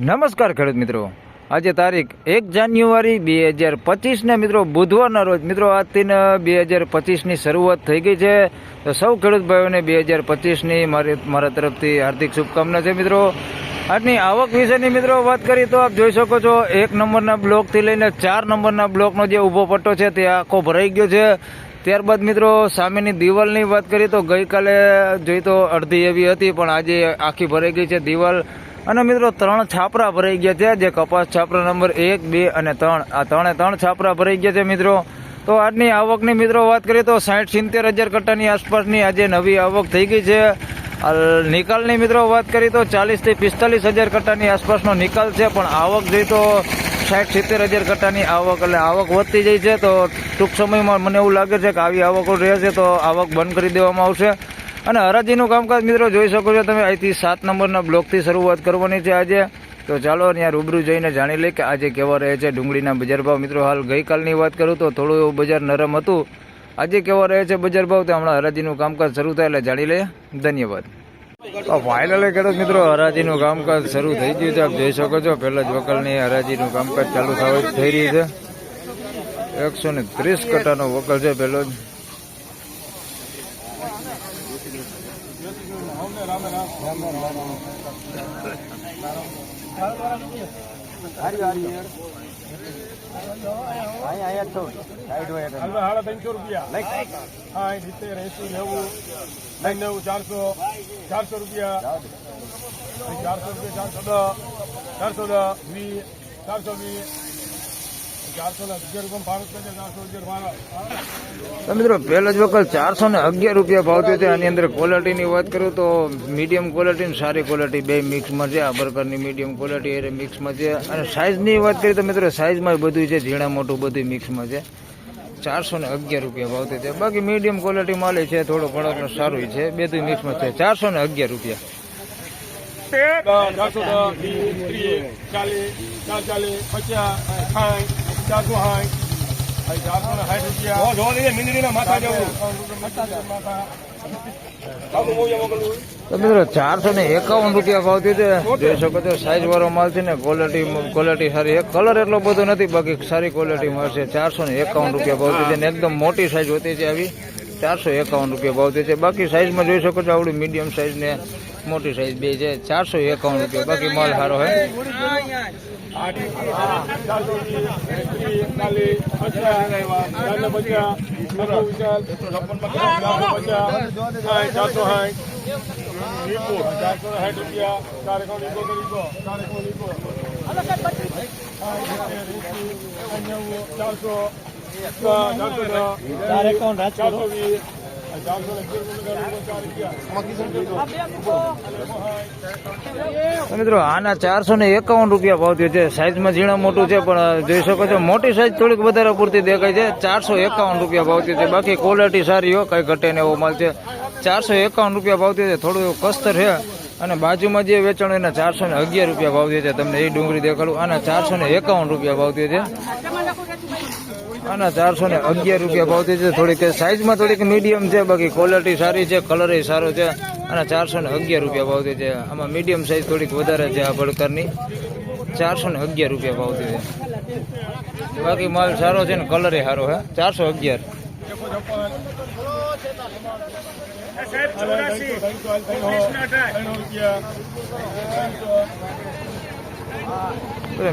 નમસ્કાર ખેડૂત મિત્રો. આજે તારીખ એક જાન્યુઆરી બે હજાર પચીસને મિત્રો બુધવારના રોજ. મિત્રો આજથી બે હજાર પચીસની શરૂઆત થઈ ગઈ છે. તો સૌ ખેડૂત ભાઈઓને બે હજાર પચીસની મારી, મારા તરફથી હાર્દિક શુભકામના છે મિત્રો. આજની આવક વિશેની મિત્રો વાત કરી તો આપ જોઈ શકો છો, એક નંબરના બ્લોકથી લઈને ચાર નંબરના બ્લોકનો જે ઊભો પટ્ટો છે તે આખો ભરાઈ ગયો છે. ત્યારબાદ મિત્રો, સામેની દિવાલની વાત કરીએ તો ગઈકાલે જોઈ તો અડધી એવી હતી, પણ આજે આખી ભરાઈ ગઈ છે દિવાલ. અને મિત્રો, ત્રણ છાપરા ભરાઈ ગયા છે. જે કપાસ છાપરા નંબર એક, બે અને ત્રણ. આ ત્રણે ત્રણ છાપરા ભરાઈ ગયા છે મિત્રો. તો આજની આવકની મિત્રો વાત કરીએ તો સાઠ સિત્તેર હજાર કટ્ટાની આસપાસની આજે નવી આવક થઈ ગઈ છે. નિકાલની મિત્રો વાત કરીએ તો ચાલીસથી પિસ્તાલીસ હજાર કટ્ટાની આસપાસનો નિકાલ છે, પણ આવક જોઈએ તો સાઠ સિત્તેર હજાર કટ્ટાની આવક, એટલે આવક વધતી જાય છે. તો ટૂંક સમયમાં મને એવું લાગે છે કે આવી આવકો રહેશે, તો આવક બંધ કરી દેવામાં આવશે. અને હરાજીનું કામકાજ મિત્રો જોઈ શકો છો તમે. અહીંથી સાત નંબરના બ્લોકથી શરૂઆત કરવાની છે આજે. તો ચાલો ત્યાં રૂબરૂ જઈને જાણી લઈએ કે આજે કેવા રહે છે ડુંગળીના બજાર ભાવ. મિત્રો હાલ ગઈકાલની વાત કરું તો થોડું એવું બજાર નરમ હતું. આજે કેવા રહે છે બજાર ભાવ તે હમણાં હરાજીનું કામકાજ શરૂ થાય એટલે જાણી લઈએ. ધન્યવાદ. ફાઇનલ ખેડૂત મિત્રો, હરાજીનું કામકાજ શરૂ થઈ ગયું છે. આપ જોઈ શકો છો, પહેલા જ વકલની હરાજીનું કામકાજ ચાલુ થવા થઈ રહ્યું છે. એકસો ને ત્રીસ કટાનો વકલ છે પહેલો જ. હાડા ત્રણસો રૂપિયા. હા સિત્તેર, એસી, નવ નેવું ચારસો ચારસો રૂપિયા. ચારસો રૂપિયા, ચારસો દસ ચારસો દસ, વીસ, ચારસો વીસ. તો મિત્રો, પહેલા જ વખત ચારસો ને અગિયાર રૂપિયા ભાવતી હતી આની અંદર ક્વોલિટીની વાત કરું તો મીડિયમ ક્વોલિટી અને સારી ક્વોલિટી બે મિક્સમાં છે. આ પ્રકારની મીડિયમ ક્વોલિટી એ મિક્સમાં છે. અને સાઇઝની વાત કરીએ તો મિત્રો સાઇઝમાં બધું છે. ઝીણા મોટું બધું મિક્સમાં છે. ચારસો ને અગિયાર રૂપિયા ભાવતી છે. બાકી મીડિયમ ક્વોલિટી માલ છે. થોડો ઘણો સારું છે. બધું મિક્સમાં છે. ચારસો ને અગિયાર રૂપિયા. ચાલીસ પચાસ ચારસો સાઠ ચારસો ને સાઠ રૂપિયા. જોવા મીંદડીના માથા જવું. માથા. તો મિત્રો ચારસો ને એકાવન રૂપિયા ભાવ થયો જોઈ શકો છો સાઈઝ વાળો માલ છે ને ક્વોલિટી ક્વોલિટી સારી. એક કલર એટલો બધો નથી બાકી સારી ક્વોલિટી મળશે ચારસો ને એકાવન રૂપિયા ભાવ થયો છે ને એકદમ મોટી સાઈઝ હોતી છે આવી. ચારસો એકાવન રૂપિયા ભાવ થયો છે. બાકી સાઈઝમાં જોઈ શકો છો આવડી મીડિયમ સાઈઝ ને મોટી સાઈઝ બે છે. ચારસો એકાવન રૂપિયા. બાકી માલ સારો હે. ચારસો સાઠ ચારસો સાઠ રૂપિયા ચાર એકાઉન્ટ લીધો તો લીધો ચાર એકાઉન્ટ લીધો ચારસો મિત્રો, આના ચારસો ને એકાવન રૂપિયા ભાવ થયો છે. સાઈઝમાં ઝીણા મોટું છે, પણ જોઈ શકો છો, મોટી સાઈઝ થોડીક વધારે પૂરતી દેખાય છે. ચારસો એકાવન રૂપિયા ભાવ થયો છે. બાકી ક્વોલિટી સારી હો, કઈ ઘટે ને એવો માલ છે. ચારસો એકાવન રૂપિયા ભાવ થયો છે. થોડું કસ્તર છે. અને બાજુમાં જે વેચાણ એના ચારસો ને અગિયાર રૂપિયા ભાવ થયો છે. તમને એ ડુંગળી દેખાડું. આના ચારસો ને એકાવન રૂપિયા ભાવ થયો છે. આના ચારસો ને અગિયાર રૂપિયા ભાવ થયો છે. થોડીક સાઈઝમાં થોડીક મીડિયમ છે, બાકી ક્વોલિટી સારી છે કલર સારો છે. અને ચારસો ને અગિયાર રૂપિયા ભાવ થયો છે. આમાં મીડિયમ સાઈઝ થોડીક વધારે છે આ ભડકરની ચારસો ને અગિયાર રૂપિયા ભાવ થયો છે. બાકી માલ સારો છે ને કલર સારો, હે? ચારસો અગિયાર.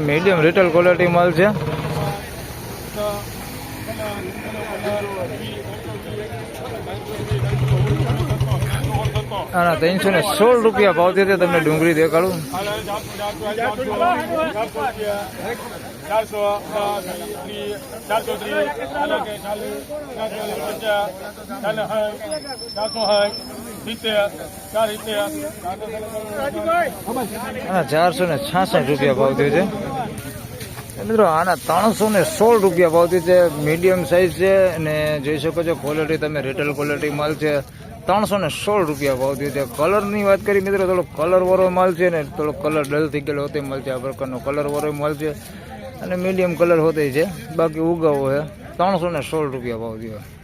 મીડિયમ રિટેલ ક્વોલિટી માલ છે. આના ત્રણસો ને સોળ રૂપિયા ભાવ થયો તમને ડુંગળી દેખાડું. ચારસો ને છાસઠ રૂપિયા ભાવ થયો છે. મિત્રો, આના ત્રણસો ને સોળ રૂપિયા ભાવથી છે મીડિયમ સાઇઝ છે અને જોઈ શકો છો ક્વોલિટી તમે રિટેલ ક્વોલિટી માલ છે. ત્રણસો ને સોળ રૂપિયા ભાવ થયો છે કલરની વાત કરી મિત્રો, થોડો કલર વાળો માલ છે ને થોડો કલર ડલ થઈ ગયેલો હોતે માલ છે, આ પ્રકારનો કલર વાળો માલ છે. અને મીડિયમ કલર હોતે છે. બાકી ઉગાવો છે. ત્રણસો ને સોળ રૂપિયા ભાવ થયો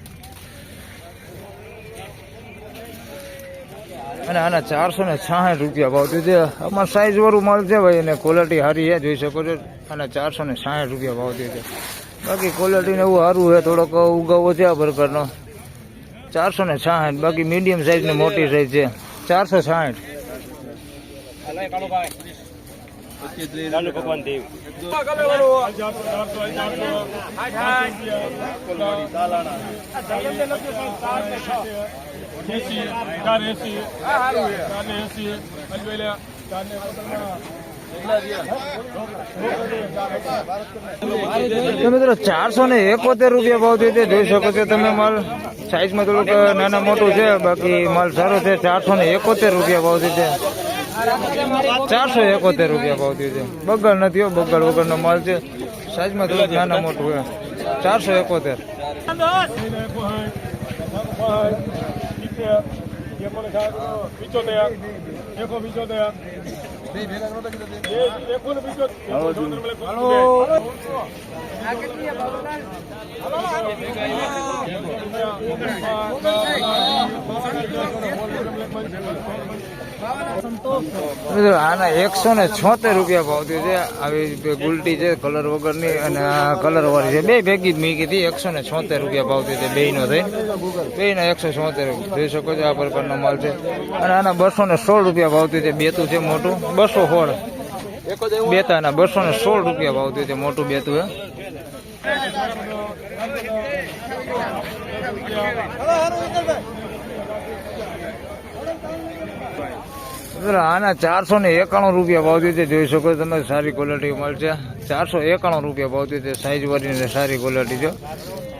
અને આના ચારસો ને છાસઠ રૂપિયા ભાવ થયું છે. આમાં સાઈઝ વાળું માલ છે ભાઈ, અને ક્વોલિટી સારી છે, જોઈ શકો છો. આના ચારસો ને સાઠ રૂપિયા ભાવ છે. બાકી ક્વોલિટી ને એવું સારું છે, થોડોક ઉગાવો છે આ પ્રકારનો. ચારસો ને છાસઠ બાકી મીડિયમ સાઈઝ ને મોટી સાઈઝ છે. ચારસો છાસઠ ભગવાન ચાર એસી ચાર એસી અલવેલા ચાર ને તો મિત્રો ચારસો ને એકોતેર રૂપિયા ભાવ થયો જોઈ શકો છો તમે માલ. સાઈઝમાં થોડુંક નાના મોટું છે બાકી માલ સારો છે. ચારસો ને એકોતેર રૂપિયા ભાવ થયો છે ચારસો એકોતેર રૂપિયા ભાવ થયો છે બગલ નથી બગલ વગરનો માલ છે. સાઈઝમાં થોડુંક નાના મોટું છે. ચારસો એકોતેર. એકો પીચોતેર એકો ને મિત્રો આના એકસો ને છોતેર રૂપિયા ભાવ થયો છે. આવી ગુલટી છે કલર વગરની અને કલર વાળી છે. બે ભેગી જ મૂકી હતી. એકસો ને છોતેર રૂપિયા ભાવ થયો છે બે નો થઈ બે ના એકસો છોતેર જોઈ શકો છો આ પ્રકારનો માલ છે. અને આના બસો ને સોળ રૂપિયા ભાવ થયો છે. બેતું છે મોટું. બસો સોળ. બેતાના બસો ને સોળ રૂપિયા ભાવ થયો છે. મોટું બેતું હે. આના ચારસો ને એકાણું રૂપિયા ભાવ દીધે, જોઈ શકો તમે, સારી ક્વોલિટી મળશે ચારસો એકાણું રૂપિયા ભાવ દીધે છે સાઈઝ વાળીને સારી ક્વોલિટી છે.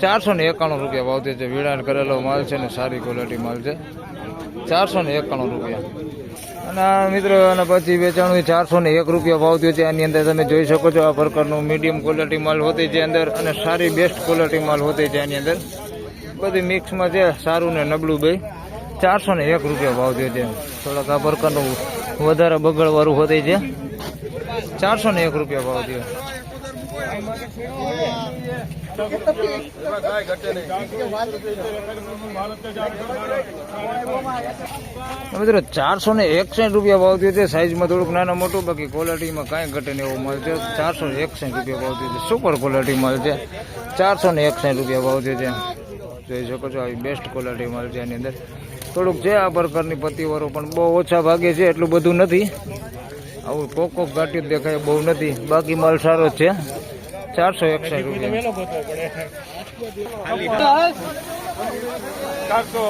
ચારસો ને એકાણું રૂપિયા ભાવ દીધે, વિડાણ કરેલો માલ છે ને સારી ક્વોલિટી માલ છે. ચારસો ને એકાણું રૂપિયા. અને આ મિત્રો, અને પછી વેચાણું ચારસો ને એક રૂપિયા ભાવ થયો છે. આની અંદર તમે જોઈ શકો છો, આ પ્રકારનું મીડિયમ ક્વોલિટી માલ હોતી છે અંદર, અને સારી બેસ્ટ ક્વોલિટી માલ હોતી છે આની અંદર. બધી મિક્સમાં છે, સારું ને નબળું બે. ચારસો ને એક રૂપિયા ભાવ થયો છે. થોડાક આ પ્રકારનું વધારે બગડવાળું હોતી છે. ચારસો ને એક રૂપિયા ભાવ થયો. મિત્રો, ચારસો ને એકસઠ રૂપિયા ભાવ થયો છે. સાઈઝમાં થોડુંક નાના મોટું, બાકી ક્વોલિટીમાં કાંઈ ઘટે એવું એવો માલ છે. ચારસો ને એકસઠ રૂપિયા ભાવ થયો છે. સુપર ક્વોલિટી માલ છે. ચારસો ને એકસઠ રૂપિયા ભાવ થયો છે. જોઈ શકો છો, આવી બેસ્ટ ક્વોલિટી માલ છે એની અંદર. થોડુંક છે આ પ્રકારની પતિવારો પણ બહુ ઓછા ભાગે છે એટલું બધું નથી. આવું કોક કોક ઘાટ્યું દેખાય બહુ નથી. બાકી માલ સારો જ છે. ચારસો એકસઠ રૂપિયા. ચારસો.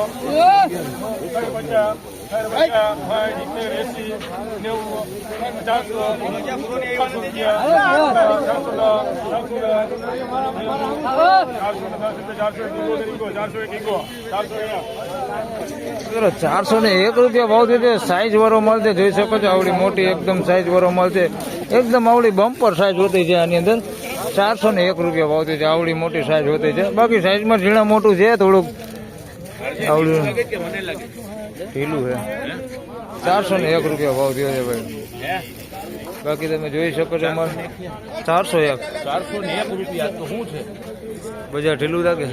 ચારસો ને એક રૂપિયા ભાવ છે સાઈઝ વાળો મળશે જોઈ શકો છો આવડી મોટી એકદમ સાઈઝ વાળો મળશે એકદમ આવડી બમ્પર સાઈઝ હોતી છે આની અંદર. ચારસો ને એક રૂપિયા ભાવ છે આવડી મોટી સાઈઝ હોતી છે. બાકી સાઈઝમાં ઝીણા મોટું છે થોડુંક આવડું. ઢીલું છે ચારસો ને એક રૂપિયા ભાવ થયો છે ભાઈ. બાકી તમે જોઈ શકો છો અમારે. ચારસો એક. ચારસો ને એક રૂપિયા તો શું છે? બજાર ઢીલું લાગે?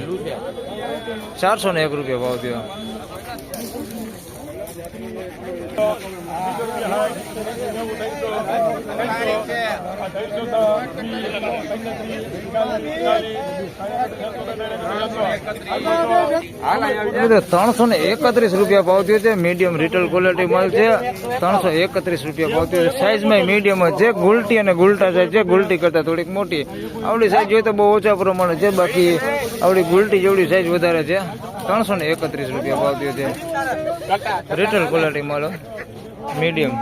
ચારસો ને એક રૂપિયા ભાવ થયો. ત્રણસો ને એકત્રીસ રૂપિયા ભાવ થયો છે. મીડિયમ રિટેલ ક્વોલિટી માલ છે. ત્રણસો એકત્રીસ રૂપિયા ભાવ થયો છે. સાઈઝમાં મીડિયમ જ છે. ગુલટી અને ગુલટા સાઈઝ છે. ગુલટી કરતાં થોડીક મોટી. આવડી સાઈઝ જોઈએ તો બહુ ઓછા પ્રમાણે છે. બાકી આવડી ગુલટી જેવડી સાઈઝ વધારે છે. ત્રણસો ને એકત્રીસ રૂપિયા ભાવ થયો છે. રિટેલ ક્વોલિટી માલ મીડિયમ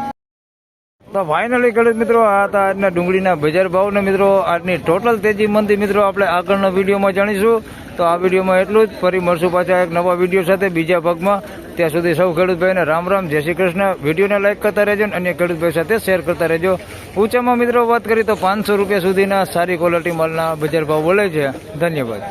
તો ફાઇનલી ખેડૂત મિત્રો, આ હતા આજના ડુંગળીના બજાર ભાવને મિત્રો, આજની ટોટલ તેજી મંદી મિત્રો આપણે આગળના વિડીયોમાં જાણીશું. તો આ વિડીયોમાં એટલું જ. ફરી મળશું પાછા એક નવા વીડિયો સાથે બીજા ભાગમાં. ત્યાં સુધી સૌ ખેડૂતભાઈને રામ રામ, જય શ્રી કૃષ્ણ. વિડીયોને લાઇક કરતા રહેજો અને અન્ય ખેડૂતભાઈ સાથે શેર કરતા રહેજો. ઊંચામાં મિત્રો વાત કરી તો પાંચસો રૂપિયા સુધીના સારી ક્વોલિટી માલના બજાર ભાવ બોલે છે. ધન્યવાદ.